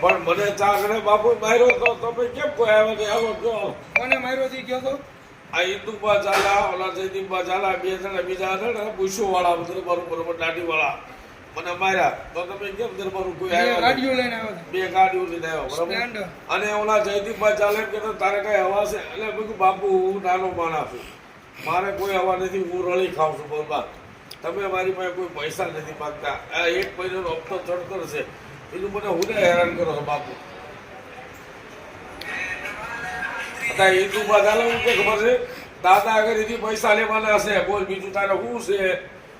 પણ મને ચાકડે બાપુ માર્યો તો તમે કેમ કોઈ આવે ને આવો જો? કોને માર્યો થી ગયો તો? આ ઇન્દુબા ચાલા ઓલા જયદીપબા ચાલા બે જણા બીજા હતા ને પૂછ્યો વાળા દરબાર બરોબર દાઢી વાળા મને માર્યા. તો તમે કેમ દરબાર કોઈ આવ્યો? ગાડીઓ લઈને આવ્યો બે ગાડીઓ લઈને આવ્યો બરોબર? અને ઓલા જયદીપબા ચાલે કે તારે કઈ હવા છે? એટલે કીધું બાપુ હું નાનો માણસ છું. મારે કોઈ હવા નથી હું રળી ખાઉં છું બરબાદ તમે મારી પાસે કોઈ પૈસા નથી માંગતા. આ એક મહિનાનો હપ્તો ચડતર છે. બીજું મને હું હેરાન કરો છો બાપુ? અત્યારે હિન્દુમાં ચાલે હું કે ખબર છે? દાદા આગળથી પૈસા લેવાના છે બોલ બીજું તારે શું છે?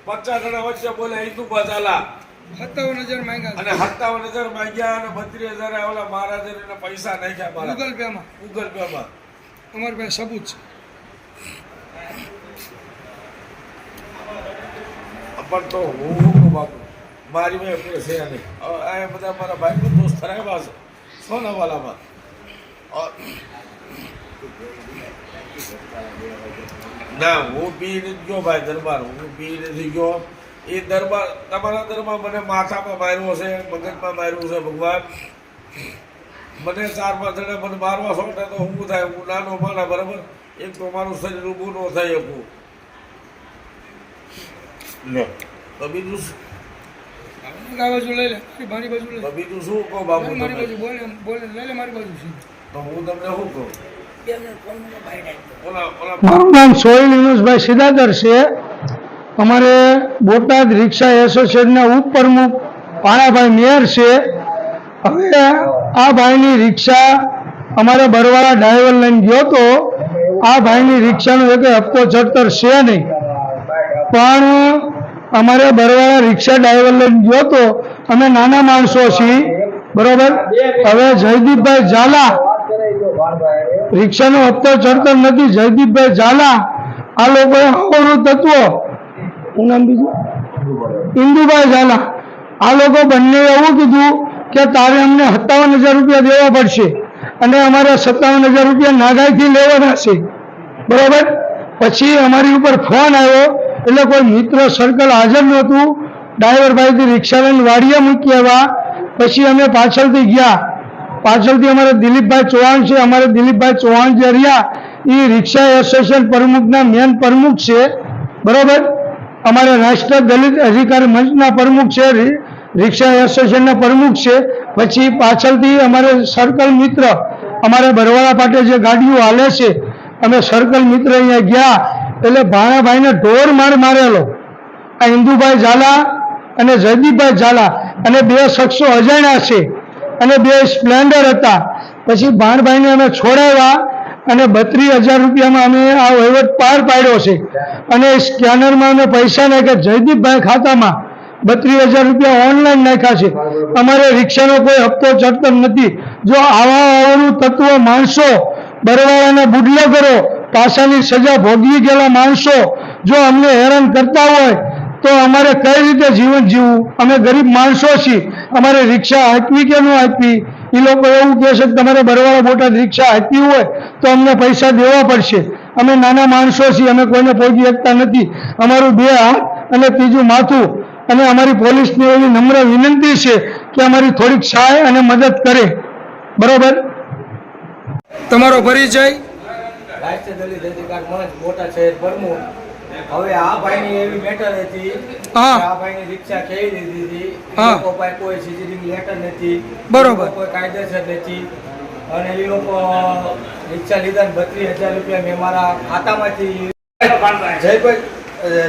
પચાસ જણા વચ્ચે બોલે હિન્દુમાં ચાલા. સત્તાવન હજાર માંગ્યા અને સત્તાવન હજાર માંગ્યા અને બત્રીસ હજાર ઓલા મહારાજે એને પૈસા નાખ્યા મારા. ગૂગલ પે માં ગૂગલ પે માં અમારી પાસે સબૂત છે. પણ તો હું બાપુ મારી મેં છે નહીં. આ બધા મારા ભાઈ દોસ્ત આવ્યા છે. સોનાવાલામાં ના હું પી નથી ગયો ભાઈ દરબાર. હું પી નથી ગયો. એ દરબાર તમારા દરબાર મને માથામાં માર્યો છે મગજમાં માર્યું છે ભગવાન. મને ચાર પાંચ જણા મને મારવા સોટે તો હું થાય? હું નાનો માના બરાબર? એક તો મારું શરીર ઊભું ન થઈ શકું. લે. તો બીજું? આ બાજુ લઈ લે. મારી મારી બાજુ લઈ લે. બીજું શું કહો બાપુ મારી બાજુ બોલે બોલે લઈ લે મારી બાજુ છે તો હું તમને શું કહું? ઓલા ઓલા મારું નામ સોહિલ યુનુસભાઈ સિદાદર છે. અમારે બોટાદ રિક્ષા એસોસિએશનના ઉપપ્રમુખ પાણાભાઈ મેયર છે. હવે આ ભાઈની રિક્ષા અમારે બરવાળા ડ્રાઈવર લઈને ગયો તો આ ભાઈની રિક્ષાનો એક હપ્તો ચડતર છે નહીં. પણ અમારે બરવાળા રિક્ષા ડ્રાઈવર લઈને ગયો તો અમે નાના માણસો છીએ. બરોબર? હવે જયદીપભાઈ ઝાલા રિક્ષાનો હપ્તો ચડતો નથી. જયદીપભાઈ ઝાલા, આ લોકોએ આવવાનું તત્વ. હું નામ બીજું? ઇન્દુભાઈ ઝાલા. આ લોકો બંને એવું કીધું કે તારે અમને સત્તાવન હજાર રૂપિયા દેવા પડશે અને અમારે સત્તાવન હજાર રૂપિયા નાગાઈથી લેવાના છે. બરાબર? પછી અમારી ઉપર ફોન આવ્યો એટલે કોઈ મિત્ર સર્કલ હાજર નહોતું. ડ્રાઈવર ભાઈથી રિક્ષા લઈને વાડીએ મૂકી આવ્યા પછી અમે પાછળથી ગયા. પાછળથી અમારે દિલીપભાઈ ચૌહાણ છે. અમારે દિલીપભાઈ ચૌહાણ જે રહ્યા, એ રિક્ષા એસોસિએશન પ્રમુખના મેન પ્રમુખ છે. બરાબર? અમારે રાષ્ટ્ર દલિત અધિકાર મંચના પ્રમુખ છે રિક્ષા એસોસિએશનના પ્રમુખ છે. પછી પાછળથી અમારે સર્કલ મિત્ર, અમારે બરવાળા પાટે જે ગાડીઓ હાલે છે, અમે સર્કલ મિત્ર અહીંયા ગયા. એટલે ભાણાભાઈને ઢોર માર મારેલો. આ ઇન્દુભાઈ ઝાલા અને જયદીપભાઈ ઝાલા અને બે શખ્સો અજાણ્યા છે અને બે સ્પ્લેન્ડર હતા. પછી ભાણભાઈને અમે છોડાવ્યા અને બત્રીસ હજાર રૂપિયામાં અમે આ વહીવટ પાર પાડ્યો છે. અને સ્કેનરમાં અમે પૈસા નાખ્યા જયદીપભાઈ ખાતામાં બત્રીસ હજાર રૂપિયા ઓનલાઈન નાખ્યા છે. અમારે રિક્ષાનો કોઈ હપ્તો ચડતો નથી. જો આવા આવાનું તત્વ માણસો બરવાળાના બુડલો કરો પાસાની સજા ભોગવી ગયેલા માણસો જો અમને હેરાન કરતા હોય, તો અમારે કઈ રીતે જીવન જીવવું? અમે ગરીબ માણસો છીએ. અમારે રિક્ષા આપવી કે ન આપવી? એ લોકો એવું કહે છે કે તમારે બરવાળા બોટાદ રિક્ષા આપવી હોય, તો અમને પૈસા દેવા પડશે. અમે નાના માણસો છીએ, અમે કોઈને પહોંચી શકતા નથી. અમારું બે હાથ અને ત્રીજું માથું. અને અમારી પોલીસને એવી નમ્ર વિનંતી છે કે અમારી થોડીક સહાય અને મદદ કરે. બરોબર? તમારો પરિચય? રાષ્ટ્રીય દલિત અધિકાર મંચ મોટા શહેર પ્રમુખ હવે આ ભાઈની એવી મેટર હતી આ ભાઈની રિક્ષા ખેવી દીધી હતી. લોકો પાસે કોઈ સીસીટીવી લેટર નથી. બરોબર. કોઈ કાયદેસર નથી. અને એ લોકો રિક્ષા લીધા ને બત્રીસ હજાર રૂપિયા મેં મારા ખાતામાંથી જયભાઈ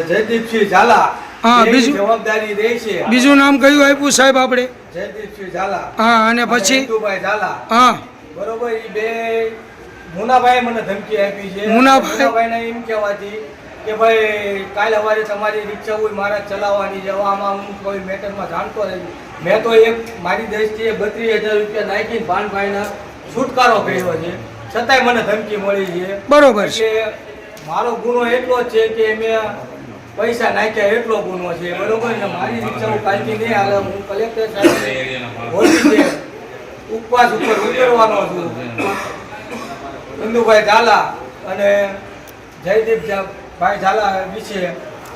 જયદીપસિંહ ઝાલા હા, બીજું? જવાબદારી રહે છે. બીજું નામ કયું આપ્યું સાહેબ આપણે? જયદીપસિંહ ઝાલા હા અને પછી? ઝાલા. હા. બરોબર એ બે મુનાભાઈ મને ધમકી આપી છે. મુનાભાઈ? મુનાભાઈને એમ કહેવાથી કે ભાઈ કાલ સવારે તમારી રિક્ષા હોય મારે ચલાવવાની જવામાં હું કોઈ મેટરમાં જાણતો નથી. મેં તો એક મારી દ્રષ્ટિએ બત્રીસ હજાર રૂપિયા નાખીને ભાનભાઈના છુટકારો કર્યો છે. છતાંય મને ધમકી મળી છે. બરોબર છે. મારો ગુનો એટલો જ છે કે મેં પૈસા નાખ્યા એટલો ગુનો છે. બરોબર ને મારી રિક્ષા હું કાલથી નહીં હાલે હું કલેક્ટર સાહેબ ઉપવાસ ઉપર ઉતરવાનો છું. ઇન્દુભાઈ ઝાલા અને જયદીપ ભાઈ ઝાલા વિશે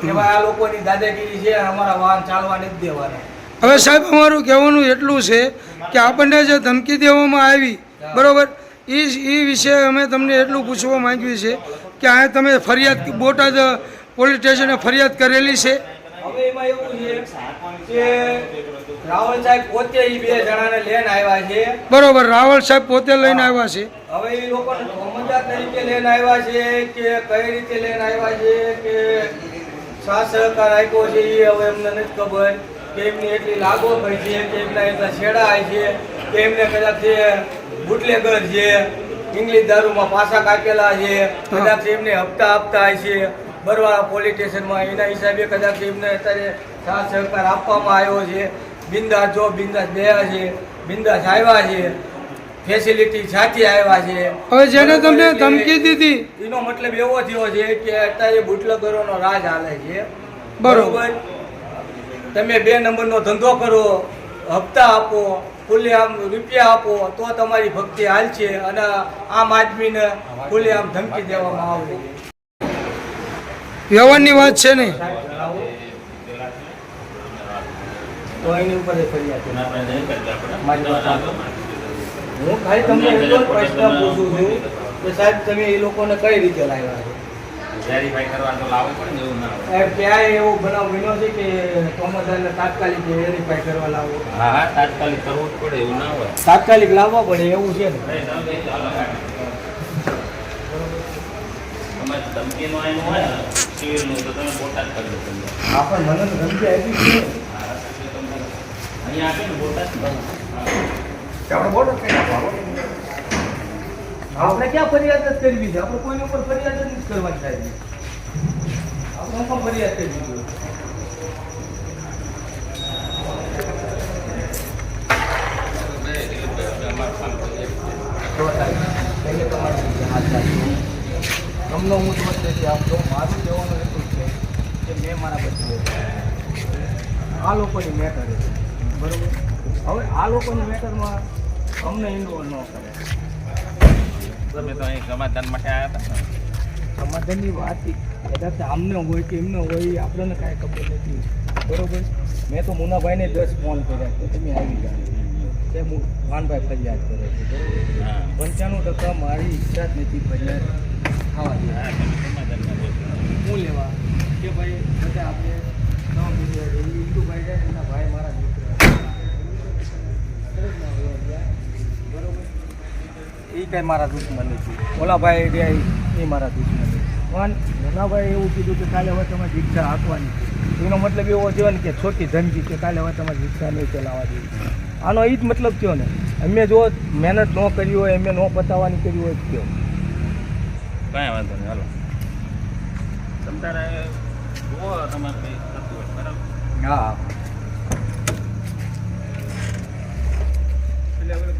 કે આ લોકોની દાદાગીરી છે અમારા વાહન ચાલવા નથી દેવાના. હવે સાહેબ અમારું કહેવાનું એટલું છે કે આપણને જે ધમકી દેવામાં આવી બરાબર એ એ વિશે અમે તમને એટલું પૂછવા માંગ્યું છે કે આ તમે ફરિયાદ બોટાદ પોલીસ સ્ટેશને ફરિયાદ કરેલી છે? હવે એમાં એવું છે કે રાવલ સાહેબ પોતે એ બે જણાને લેન આવ્યા છે. બરોબર રાવલ સાહેબ પોતે લઈને આવ્યા છે. હવે એ લોકો સમજદાર તરીકે લેન આવ્યા છે કે કઈ રીતે લેન આવ્યા છે કે શા સહકાર આપ્યો છે એ હવે એમને નથી ખબર કે એમની એટલી લાગો ભાઈ છે કે એમના એટલા છેડા છે કે એમને કદાચ બુટલેગર છે ઇંગ્લિશ દારૂમાં પાસા કાપેલા છે કદાચ એમને હપ્તા હપ્તા છે. બરવાળા પોલીસ સ્ટેશનમાં એના હિસાબે કદાચ એમને અત્યારે સાથ સહકાર આપવામાં આવ્યો છે. બિંદાસ જો બિંદાસ ગયા છે બિંદાસ આવ્યા છે ફેસિલિટી સાથે આવ્યા છે. હવે જેને તમને ધમકી દીધી એનો મતલબ એવો થયો છે કે અત્યારે બુટલગરોનો રાજ હાલે છે. બરોબર. તમે બે નંબરનો ધંધો કરો હપ્તા આપો ખુલ્લેઆમ રૂપિયા આપો તો તમારી ભક્તિ હાલશે અને આમ આદમીને ખુલ્લેઆમ ધમકી દેવામાં આવે વ્યવહારની વાત છે ને. હું ખાલી તમને એટલો જ પ્રશ્ન પૂછું છું કે સાહેબ તમે એ લોકોને કઈ રીતે લાવ્યા છે? ને એવું બનાવ બન્યો છે કે તોમદારને તાત્કાલિક વેરીફાઈ કરવા લાવો? હા હા તાત્કાલિક કરવું જ પડે એવું ના હોય. તાત્કાલિક લાવવા પડે એવું છે ને? હોય ને સિવિલનું તો તમે બોટાદ કરી દો તમને. આપણ મને તો ધમકી આપી છે હા, અહીંયા આપે ને બોટાદ આપણે બોલો આપણે ક્યાં ફરિયાદ જ કરવી છે આપણે કોઈની ઉપર ફરિયાદ જ નથી કરવાની સાહેબ આપણે પણ ફરિયાદ કરી દીધું. તમને હું નથી આપતો મારું કહેવાનું એટલું છે કે મેં મારા બચ્ચે આ લોકોની મેટર છે. બરોબર? હવે આ લોકોની મેટરમાં અમને ઇન્વોલ્વ ન કરે. તમે તો અહીં સમાધાન માટે આવ્યા હતા? સમાધાનની વાત કદાચ આમને હોય કે એમને હોય આપણને કાંઈ ખબર નથી. બરોબર? મેં તો મુનાભાઈને દસ ફોન કર્યા તમે આવી તે મુ- વાનભાઈ ફરિયાદ કરે છે. બરોબર? પંચાણું ટકા મારી ઈચ્છા જ નથી ફરિયાદ. થવા દે. હા, લેવા કે ભાઈ બધા આપણે ભાઈ મારા મિત્ર બરોબર એ કાંઈ મારા દુશ્મન નથી ઓલા ભાઈ એ મારા દુશ્મન પણ એવું કીધું કે કાલે હવે તમારે રિક્ષા હાંકવાની છે એનો મતલબ એવો થયો ને કે છોટી ધમકી કે કાલે હવે તમારે રિક્ષા નહીં ચલાવવા જોઈએ આનો એ જ મતલબ થયો ને અમે જો મહેનત ન કરી હોય અમે ન પતાવવાની કરી હોય કયો કાંઈ વાંધો નહીં હાલો. તમ તારે જુઓ તમારે કંઈ થતું હોય બરાબર? હા. એટલે આપણે